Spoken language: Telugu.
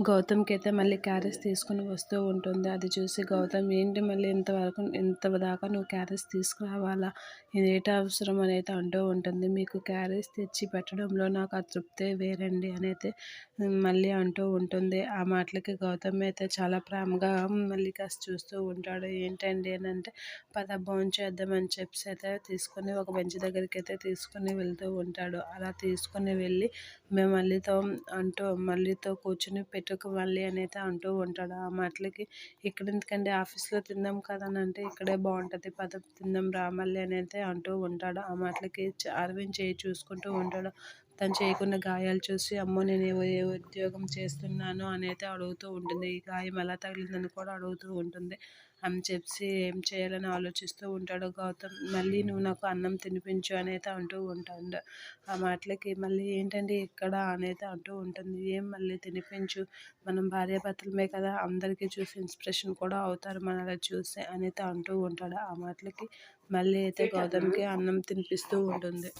గౌతమ్కి అయితే మళ్ళీ క్యారెట్స్ తీసుకుని వస్తూ ఉంటుంది. అది చూసి గౌతమ్ ఏంటి మళ్ళీ ఇంతవరకు ఇంత దాకా నువ్వు క్యారెట్స్ తీసుకురావాలా? ఇదేట అవసరం? అనేది అంటూ ఉంటుంది. మీకు క్యారెట్స్ తెచ్చి పెట్టడంలో నాకు ఆ తృప్తే వేరండి అనేది మళ్ళీ అంటూ ఉంటుంది. ఆ మాటలకి గౌతమ్ అయితే చాలా ప్రేమగా మళ్ళీ కాస్త చూస్తూ ఉంటాడు. ఏంటండి? అని అంటే పద భోజనం చేద్దామని చెప్పి అయితే తీసుకొని ఒక బెంచ్ దగ్గరికి అయితే తీసుకొని వెళ్తూ ఉంటాడు. అలా తీసుకొని వెళ్ళి మేము మళ్ళీతో అంటూ మళ్ళీతో కూర్చుని పెట్టుకు మళ్ళీ అనేది అంటూ ఉంటాడు. ఆ మాటలకి ఇక్కడ ఎందుకంటే ఆఫీస్లో తిందాం కదా అని అంటే ఇక్కడే బాగుంటుంది పద తిందాం రా మళ్ళీ అనేది అంటూ ఉంటాడు. ఆ మాటలకి అరవింద్ చేయి చూసుకుంటూ ఉంటాడు. తను చేయకున్న గాయాలు చూసి అమ్మో నేను ఏ ఉద్యోగం చేస్తున్నాను? అనేది అడుగుతూ ఉంటుంది. ఈ గాయం ఎలా తగిలిందని కూడా అడుగుతూ ఉంటుంది. అని చెప్పి ఏం చేయాలని ఆలోచిస్తూ ఉంటాడు గౌతమ్. మళ్ళీ నువ్వు నాకు అన్నం తినిపించు అనేది అంటూ ఉంటాడు. ఆ మాటలకి మళ్ళీ ఏంటండి ఇక్కడ? అనేది అంటూ ఉంటుంది. ఏం మళ్ళీ తినిపించు? మనం భార్యాభర్తలమే కదా అందరికీ చూసి ఇన్స్పిరేషన్ కూడా అవుతారు మనల్ని చూసి అనేది అంటూ ఉంటాడు ఆ మాటలకి. మళ్ళీ అయితే గౌతమ్కి అన్నం తినిపిస్తూ ఉంటుంది.